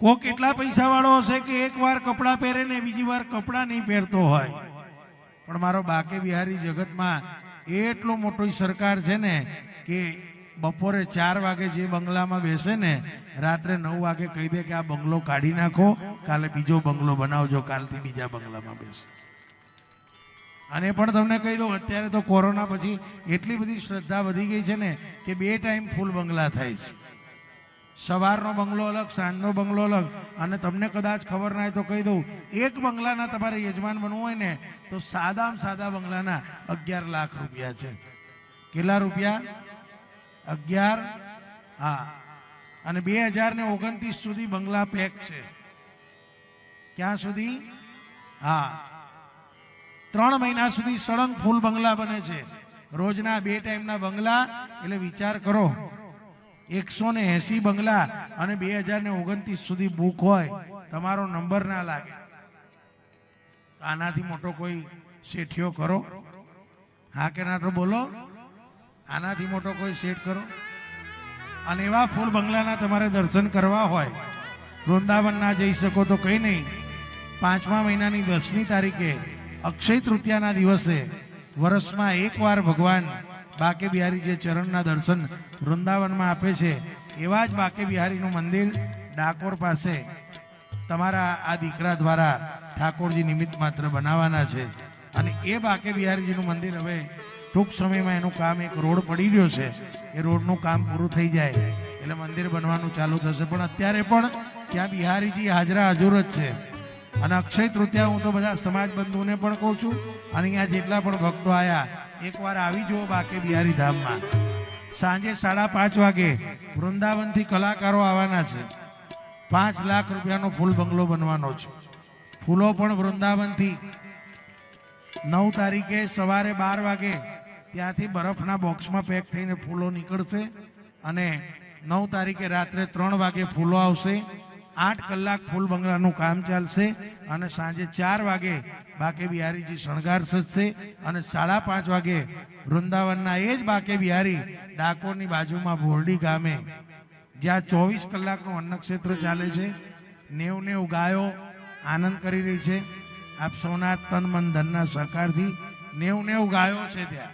કોક એટલા પૈસા વાળો હશે કે એક વાર કપડાં પહેરે ને બીજી વાર કપડાં નહીં પહેરતો હોય? પણ મારો બાકે બિહારી જગતમાં એટલો મોટો સરકાર છે ને કે બપોરે ચાર વાગે જે બંગલામાં બેસે ને, રાત્રે નવ વાગે કહી દે કે આ બંગલો કાઢી નાખો, કાલે બીજો બંગલો બનાવજો, કાલથી બીજા બંગલામાં બેસે. અને પણ તમને કહી દઉં, અત્યારે તો કોરોના પછી એટલી બધી શ્રદ્ધા વધી ગઈ છે ને કે બે ટાઈમ ફૂલ બંગલા થાય છે. સવારનો બંગલો અલગ, સાંજનો બંગલો અલગ. અને તમને કદાચ ખબર ના હોય તો કહી દઉં, એક બંગલાના તમારે યજમાન બનવું હોય ને, તો સાદામાં સાદા બંગલાના અગિયાર લાખ રૂપિયા છે. કેટલા રૂપિયા? અગિયાર? હા. અને બે હજાર ને ઓગણત્રીસ સુધી બંગલા પેક છે. ક્યાં સુધી? હા. ત્રણ મહિના સુધી સળંગ ફૂલ બંગલા બને છે. રોજના બે ટાઈમના બંગલા, એટલે વિચાર કરો. એકસો ને એસી બંગલા અને બે હજાર ને ઓગણત્રીસ સુધી બુક હોય, તમારો નંબર ના લાગે. આનાથી મોટો કોઈ શેઠિયો કરો હા કે ના તો બોલો. આનાથી મોટો કોઈ શેઠ કરો અને એવા ફૂલ બંગલાના તમારે દર્શન કરવા હોય, વૃંદાવન ના જઈ શકો તો કઈ નહીં. પાંચમા મહિનાની દસમી તારીખે અક્ષય તૃતીયાના દિવસે વર્ષમાં એકવાર ભગવાન બાકે બિહારી જે ચરણના દર્શન વૃંદાવનમાં આપે છે, એવા જ બાકે બિહારીનું મંદિર ડાકોર પાસે તમારા આ દીકરા દ્વારા ઠાકોરજી નિમિત્ત માત્ર બનાવવાના છે. અને એ બાકે બિહારીજીનું મંદિર હવે ટૂંક સમયમાં એનું કામ એક રોડ પડી રહ્યો છે. એ રોડનું કામ પૂરું થઈ જાય એટલે મંદિર બનવાનું ચાલુ થશે. પણ અત્યારે પણ ત્યાં બિહારીજી હાજરા હજુર જ છે. અને અક્ષય તૃતીયા હું તો બધા સમાજ બંધુને પણ કહું છું, અને અહીંયા જેટલા પણ ભક્તો આવ્યા એકવાર આવી જુઓ બાકે બિહારી ધામમાં. સાંજે સાડા પાંચ વાગે વૃંદાવનથી કલાકારો આવવાના છે. પાંચ લાખ રૂપિયાનો ફૂલ બંગલો બનવાનો છે. ફૂલો પણ વૃંદાવનથી. નવ તારીખે સવારે બાર વાગે ત્યાંથી બરફના બોક્સમાં પેક થઈને ફૂલો નીકળશે અને નવ તારીખે રાત્રે ત્રણ વાગે ફૂલો આવશે. આઠ કલાક ફૂલ બંગલાનું કામ ચાલશે અને સાંજે ચાર વાગે બાકે બિહારીજી શણગાર સજશે અને સાડા પાંચ વાગે વૃંદાવનના એ જ બાકે બિહારી ડાકોરની બાજુમાં ભોરડી ગામે, જ્યાં ચોવીસ કલાકનું અન્નક્ષેત્ર ચાલે છે નેવ નેવ ગાયો આનંદ કરી રહી છે. આપ સૌના તન મન ધનના સહકારથી નેવ નેવ ગાયો છે ત્યાં.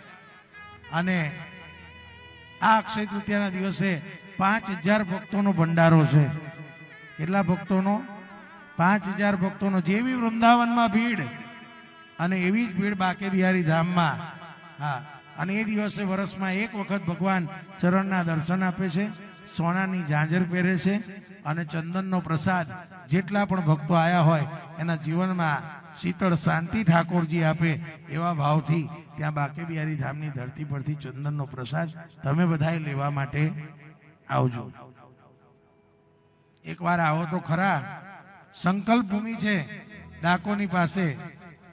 અને આ અક્ષય તૃતીયાના દિવસે પાંચ હજાર ભક્તોનો ભંડારો છે. કેટલા ભક્તોનો? પાંચ હજાર ભક્તોનો. જેવી વૃંદાવનમાં ભીડ, અને એવી જ ભીડ બાકે બિહારી ધામમાં. હા, અને એ દિવસે વર્ષમાં એક વખત ભગવાન ચરણના દર્શન આપે છે, સોનાની ઝાંઝર પહેરે છે, અને ચંદનનો પ્રસાદ જેટલા પણ ભક્તો આવ્યા હોય, એના જીવનમાં શીતળ શાંતિ ઠાકોરજી આપે એવા ભાવથી ત્યાં બાકે બિહારી ધામની ધરતી પરથી ચંદનનો પ્રસાદ તમે બધાએ લેવા માટે આવજો. એકવાર આવો તો ખરા. સંકલ્પ ભૂમિ છે ડાકોની પાસે.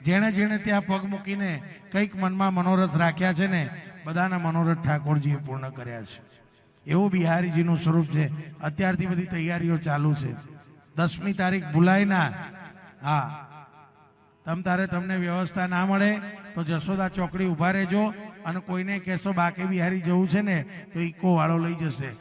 જેણે જેણે ત્યાં પગ મૂકીને કંઈક મનમાં મનોરથ રાખ્યા છે ને, બધાના મનોરથ ઠાકોરજીએ પૂર્ણ કર્યા છે. એવું બિહારીજીનું સ્વરૂપ છે. અત્યારથી બધી તૈયારીઓ ચાલુ છે. દસમી તારીખ ભૂલાય ના. હા. તમ તારે તમને વ્યવસ્થા ના મળે તો જશોદા ચોકડી ઊભા રહેજો અને કોઈને કહેશો બાકી બિહારી જવું છે ને, તો ઇકો વાળો લઈ જશે.